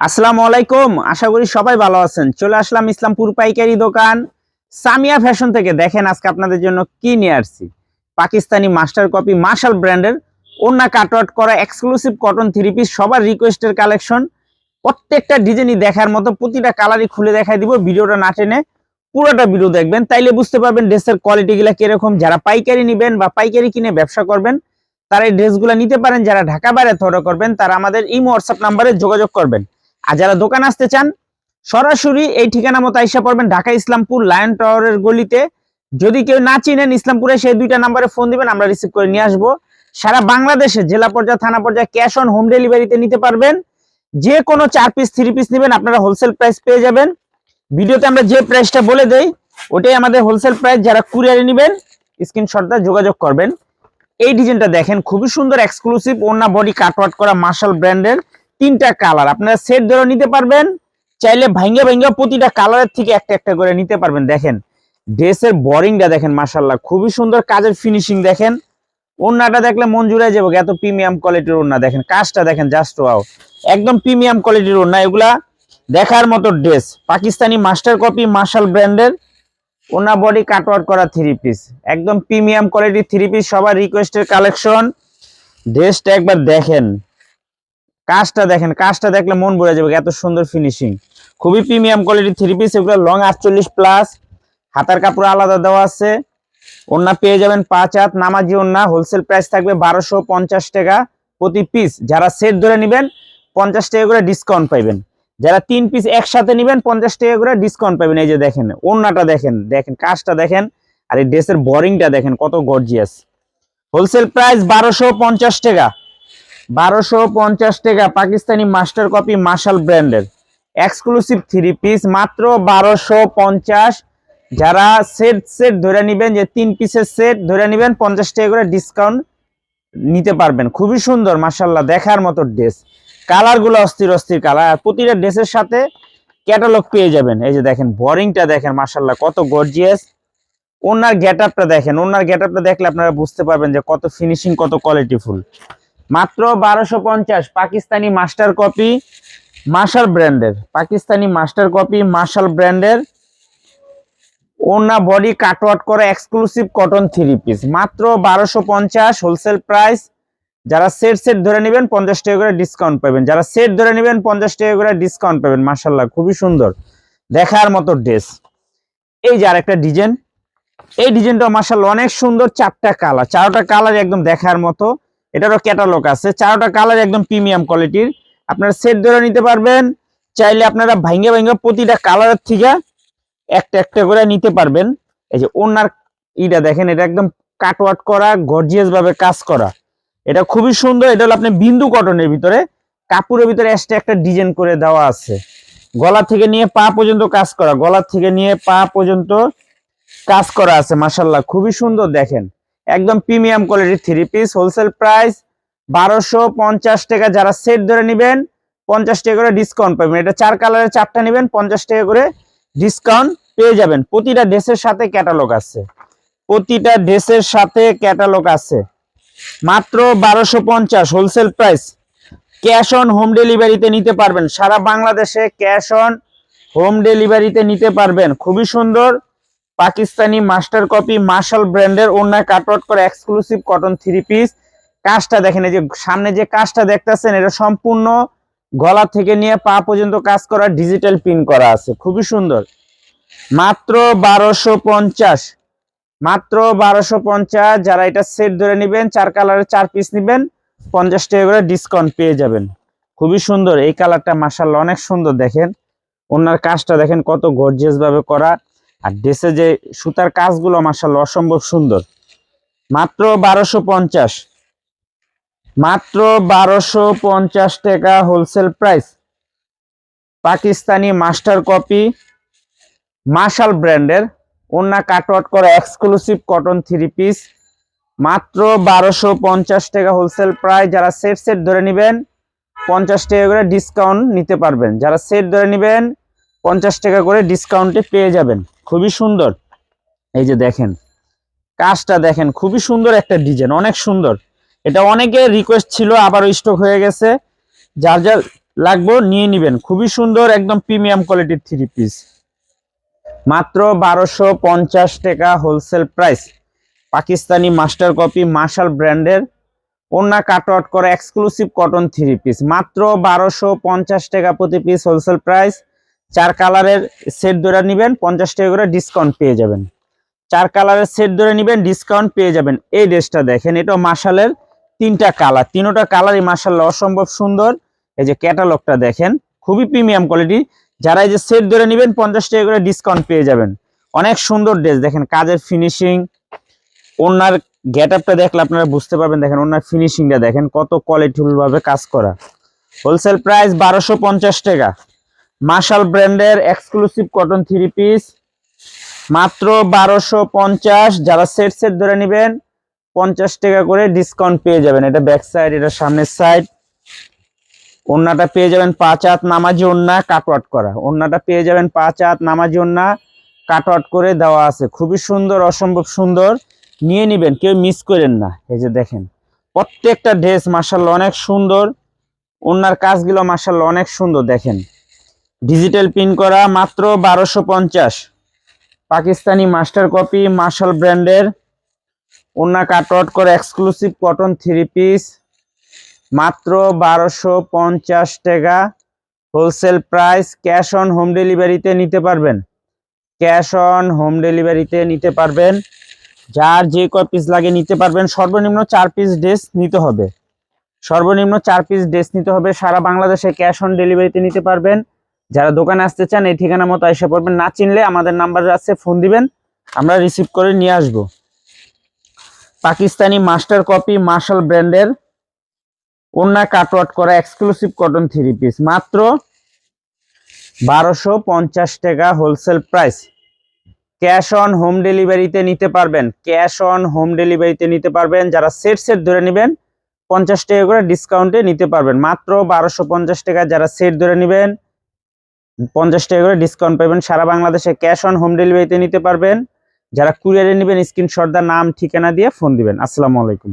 আসসালামু আলাইকুম, আশা করি সবাই ভালো আছেন। চলে আসলাম ইসলামপুর পাইকারি দোকান। সামিয়া ফ্যাশন থেকে দেখেন আজকে আপনাদের জন্য কি নিয়ে আসছি। পাকিস্তানি মাস্টার কপি মার্শাল ব্র্যান্ডের ওন্না কাটওয়াট করা এক্সক্লুসিভ কটন থ্রি পিস সবার রিকোয়েস্টের কালেকশন প্রত্যেকটা ডিজাইনই দেখার মতো প্রতিটা কালারই খুলে দেখাই দিব, ভিডিওটা না টেনে পুরোটা ভিডিও দেখবেন। তাইলে বুঝতে পারবেন ড্রেসের কোয়ালিটিগুলো কীরকম। যারা পাইকারি নেবেন বা পাইকারি কিনে ব্যবসা করবেন, তারা এই ড্রেসগুলো নিতে পারেন। যারা ঢাকা বাইরে থ্রো করবেন, তারা আমাদের ইমো হোয়াটসঅ্যাপ নাম্বারে যোগাযোগ করবেন। আর যারা দোকান আসতে চান, সরাসরি এই ঠিকানা মতো আইসা পড়বেন ঢাকা ইসলামপুর লায়ন টাওয়ারের গলিতে। যদি কেউ না চিনেন ইসলামপুরে, সেই দুইটা নাম্বারে ফোন দিবেন, আমরা রিসিভ করে নিয়ে আসব। সারা বাংলাদেশে জেলা পর্যায়ে, থানা পর্যায়ে ক্যাশ অন হোম ডেলিভারিতে নিতে পারবেন। যে কোনো চার পিস থ্রি পিস নেবেন, আপনারা হোলসেল প্রাইস পেয়ে যাবেন। ভিডিওতে আমরা যে প্রাইসটা বলে দেই, ওটাই আমাদের হোলসেল প্রাইস যারা কুরিয়ারে নেবেন স্ক্রিনশটটা যোগাযোগ করবেন। এই ডিজাইনটা দেখেন, খুবই সুন্দর এক্সক্লুসিভ ওনা বডি কাটওয়াট করা মার্শাল ব্র্যান্ডের তিনটা কালার। আপনারা সেট ধরে নিতে পারবেন, চাইলে ভাঙ্গে ভাঙ্গে প্রতিটা কালারের থেকে একটা একটা করে নিতে পারবেন। দেখেন, ড্রেসের বোরিংটা দেখেন মার্শাল্লাহ খুবই সুন্দর কাজের ফিনিশিং দেখেন। ওন্নাটা দেখলে মন জুড়ে যাবে, এত প্রিমিয়াম কোয়ালিটির ওন্না দেখেন, কাজটা দেখেন জাস্ট ওয়াও একদম প্রিমিয়াম কোয়ালিটির ওন্না এগুলা দেখার মতো dress. Pakistani master copy Marshal ব্র্যান্ডের। ওনা বডি কাটওয়ার্ক করা থ্রি পিস একদম প্রিমিয়াম কোয়ালিটির থ্রি পিস সবার রিকোয়েস্টের কালেকশন ড্রেসটা একবার দেখেন। কাজটা দেখেন, কাজটা দেখলে মন ভরে যাবে এত সুন্দর ফিনিশিং খুবই প্রিমিয়াম কোয়ালিটি থ্রি পিস এগুলো লং আটচল্লিশ প্লাস হাতার কাপড় আলাদা দেওয়া আছে। ওন্না পেয়ে যাবেন পাঁচ হাত, নামাজি ওন্না হোলসেল প্রাইস থাকবে বারোশো পঞ্চাশ টাকা প্রতি পিস যারা সেট ধরে নেবেন, পঞ্চাশ টাকা করে ডিসকাউন্ট পাইবেন। যারা তিন পিস একসাথে নেবেন, পঞ্চাশ টাকা করে ডিসকাউন্ট পাবেন এই যে দেখেন ওন্নাটা দেখেন দেখেন, কাজটা দেখেন। আর এই ড্রেসের বোরিংটা দেখেন, কত গর্জিয়াস হোলসেল প্রাইস বারোশো পঞ্চাশ টাকা। বারোশো পঞ্চাশ টাকা পাকিস্তানি মাস্টার কপি মার্শাল ব্র্যান্ডের। এক্সক্লুসিভ থ্রি পিস মাত্র বারোশো পঞ্চাশ। যারা সেট সেট ধরে নেবেন, যে তিন পিসের সেট ধরে নেবেন, পঞ্চাশ টাকা করে ডিসকাউন্ট নিতে পারবেন। খুবই সুন্দর, মার্শাল্লাহ, দেখার মতো ড্রেস কালারগুলো অস্থির অস্থির কালার। আর প্রতিটা ড্রেসের সাথে ক্যাটালগ পেয়ে যাবেন। এই যে দেখেন বোরিংটা দেখেন, মার্শাল্লাহ, কত গর্জিয়াস ওনার গেট আপটা দেখেন, ওনার গেট আপটা দেখলে আপনারা বুঝতে পারবেন যে কত ফিনিশিং কত কোয়ালিটিফুল মাত্র বারোশো পঞ্চাশ, পাকিস্তানি মাস্টার কপি, মার্শাল ব্র্যান্ডের, পাকিস্তানি মাস্টার কপি, মার্শাল ব্র্যান্ডের। ওনা বডি কাটওয়াট করা এক্সক্লুসিভ কটন থ্রি পিস মাত্র বারোশো পঞ্চাশ হোলসেল প্রাইস যারা সেট সেট ধরে নেবেন, পঞ্চাশ টাকা করে ডিসকাউন্ট পাবেন। যারা সেট ধরে নেবেন, পঞ্চাশ টাকা করে ডিসকাউন্ট পাবেন, মার্শাল্লাহ, খুবই সুন্দর। দেখার মতো ড্রেস এই যে আরেকটা ডিজাইন এই ডিজাইনটা মার্শাল্লাহ, অনেক সুন্দর চারটা কালার চারটা কালার একদম দেখার মতো। এটারও ক্যাটালগ আছে। চারোটা কালার একদম প্রিমিয়াম কোয়ালিটির আপনারা সেট ধরে নিতে পারবেন। চাইলে আপনারা ভাঙ্গে ভাঙ্গে প্রতিটা কালারের থেকে একটা একটা করে নিতে পারবেন। এই যে ওনার ইটা দেখেন, এটা একদম কাটওয়াট করা গর্জিয়াস ভাবে কাজ করা। এটা খুবই সুন্দর, এটা হলো আপনি বিন্দু কটনের ভিতরে। কাপড়ের ভিতরে এক্সট্রা একটা ডিজাইন করে দেওয়া আছে। গলা থেকে নিয়ে পা পর্যন্ত কাজ করা, গলা থেকে নিয়ে পা পর্যন্ত কাজ করা আছে মাসাল্লাহ খুবই সুন্দর দেখেন। একদম প্রিমিয়াম কোয়ালিটির থ্রি পিস হোলসেল প্রাইস বারোশো পঞ্চাশ টাকা। যারা সেট ধরে নেবেন, পঞ্চাশ টাকা করে ডিসকাউন্ট পাবেন। এটা চার কালারের চারটা নেবেন, পঞ্চাশ টাকা করে ডিসকাউন্ট পেয়ে যাবেন। প্রতিটা ড্রেসের সাথে ক্যাটালগ আছে। প্রতিটা ড্রেসের সাথে ক্যাটালগ আছে। মাত্র বারোশো পঞ্চাশ wholesale price cash on home ডেলিভারিতে নিতে পারবেন। সারা বাংলাদেশে ক্যাশ অন হোম ডেলিভারিতে নিতে পারবেন। খুবই সুন্দর। পাকিস্তানি মাস্টার কপি মার্শাল ব্র্যান্ডের অন্যায় কাটওয়াট করে এক্সক্লুসিভ কটন থ্রি পিস কাজটা দেখেন, এই যে সামনে যে কাজটা দেখতেছেন, এটা সম্পূর্ণ গলা থেকে নিয়ে পা পর্যন্ত কাজ করা ডিজিটাল পিন করা আছে। খুবই সুন্দর। মাত্র বারোশো পঞ্চাশ। মাত্র বারোশো পঞ্চাশ, যারা এটা সেট ধরে নেবেন, চার কালারের চার পিস নেবেন, পঞ্চাশ টাকা করে ডিসকাউন্ট পেয়ে যাবেন। খুবই সুন্দর। এই কালারটা মাসাল্লাহ অনেক সুন্দর দেখেন। ওনার কাজটা দেখেন কত গর্জিয়াস ভাবে করা। আর ড্রেসে যে সুতার কাজগুলো মাসাল্লাহ অসম্ভব সুন্দর। মাত্র বারোশো পঞ্চাশ। মাত্র বারোশো পঞ্চাশ টাকা wholesale price Pakistani master copy Marshal ব্র্যান্ডের ওনা কাটওয়াট করা এক্সক্লুসিভ কটন থ্রি পিস মাত্র বারোশো পঞ্চাশ টাকা হোলসেল প্রাইস যারা সেট সেট ধরে নেবেন, পঞ্চাশ টাকা করে ডিসকাউন্ট নিতে পারবেন। যারা সেট ধরে নেবেন পঞ্চাশ টাকা করে ডিসকাউন্টে পেয়ে যাবেন। খুবই সুন্দর। এই যে দেখেন, কাজটা দেখেন, খুবই সুন্দর একটা ডিজাইন, অনেক সুন্দর। এটা অনেকের রিকোয়েস্ট ছিল, আবারও স্টক হয়ে গেছে। যার যার লাগবে নিয়ে নিবেন। খুবই সুন্দর, একদম প্রিমিয়াম কোয়ালিটির থ্রি পিস মাত্র বারোশো পঞ্চাশ টাকা wholesale price Pakistani master copy Marshal ব্র্যান্ডের ওনা কাট আউট করা এক্সক্লুসিভ কটন থ্রি পিস মাত্র বারোশো পঞ্চাশ টাকা প্রতি পিস হোলসেল প্রাইস চার কালারের সেট ধরে নেবেন, পঞ্চাশ টাকা করে ডিসকাউন্ট পেয়ে যাবেন। চার কালারের সেট ধরে নেবেন ডিসকাউন্ট পেয়ে যাবেন। এই ড্রেসটা দেখেন এটা মার্শালের তিনটা কালার। তিনোটা কালারই মার্শাল্লাহ অসম্ভব সুন্দর। এই যে ক্যাটালগটা দেখেন, খুবই প্রিমিয়াম কোয়ালিটি যারা এই যে সেট ধরে নেবেন, পঞ্চাশ টাকা করে ডিসকাউন্ট পেয়ে যাবেন। অনেক সুন্দর ড্রেস। দেখেন, কাজের ফিনিশিং ওনার গেট আপটা দেখলে আপনারা বুঝতে পারবেন। দেখেন, ওনার ফিনিশিংটা দেখেন, কত কোয়ালিটিফুল ভাবে কাজ করা। হোলসেল প্রাইস বারোশো পঞ্চাশ টাকা। মার্শাল ব্র্যান্ডের এক্সক্লুসিভ কটন থ্রি পিস মাত্র বারোশো পঞ্চাশ। যারা সেট সেট ধরে নেবেন, পঞ্চাশ টাকা করে ডিসকাউন্ট পেয়ে যাবেন। এটা ব্যাক সাইড এটা সামনের সাইড ওন্নাটা পেয়ে যাবেন পাঁচ হাত নামাজি ওন্না কাটওয়াট করা। ওন্নাটা পেয়ে যাবেন পাঁচ হাত নামাজি ওন্না কাটওয়াট করে দেওয়া আছে। খুবই সুন্দর, অসম্ভব সুন্দর। নিয়ে নিবেন, কেউ মিস করেন না। এই যে দেখেন, প্রত্যেকটা ড্রেস মার্শাল্লাহ অনেক সুন্দর। ওনার কাজগুলো মার্শাল্লাহ অনেক সুন্দর, দেখেন। ডিজিটাল প্রিন্ট করা মাত্র বারোশো পঞ্চাশ। পাকিস্তানি মাস্টার কপি মার্শাল ব্র্যান্ডের। ওনা কাটআউট করে এক্সক্লুসিভ কটন থ্রি পিস মাত্র বারোশো পঞ্চাশ টাকা। Wholesale price cash on home ডেলিভারিতে নিতে পারবেন। ক্যাশ অন হোম ডেলিভারিতে নিতে পারবেন। যার যে কয় পিস লাগে নিতে পারবেন। সর্বনিম্ন চার পিস ড্রেস নিতে হবে। সর্বনিম্ন চার পিস ড্রেস নিতে হবে। সারা বাংলাদেশে ক্যাশ অন ডেলিভারিতে নিতে পারবেন। যারা দোকানে আসতে চান, এই ঠিকানা মতো এসে পড়বেন। না চিনলে আমাদের নাম্বার আছে, ফোন দিবেন। আমরা রিসিভ করে নিয়ে আসব। পাকিস্তানি মাস্টার কপি মার্শাল ব্র্যান্ডের ওন্না কাটওয়াট করা এক্সক্লুসিভ কটন থ্রি পিস মাত্র বারোশো পঞ্চাশ টাকা wholesale price cash on home ডেলিভারিতে নিতে পারবেন। ক্যাশ অন হোম ডেলিভারিতে নিতে পারবেন। যারা সেট সেট ধরে নেবেন, পঞ্চাশ টাকা করে ডিসকাউন্টে নিতে পারবেন। মাত্র বারোশো পঞ্চাশ টাকা যারা সেট ধরে নেবেন পঞ্চাশ টাকা করে ডিসকাউন্ট পাবেন সারা বাংলাদেশে ক্যাশ অন হোম ডেলিভারিতে নিতে পারবেন। যারা কুরিয়ারে নেবেন স্ক্রিনশট দা নাম, ঠিকানা দিয়ে ফোন দিবেন। আসসালামু আলাইকুম।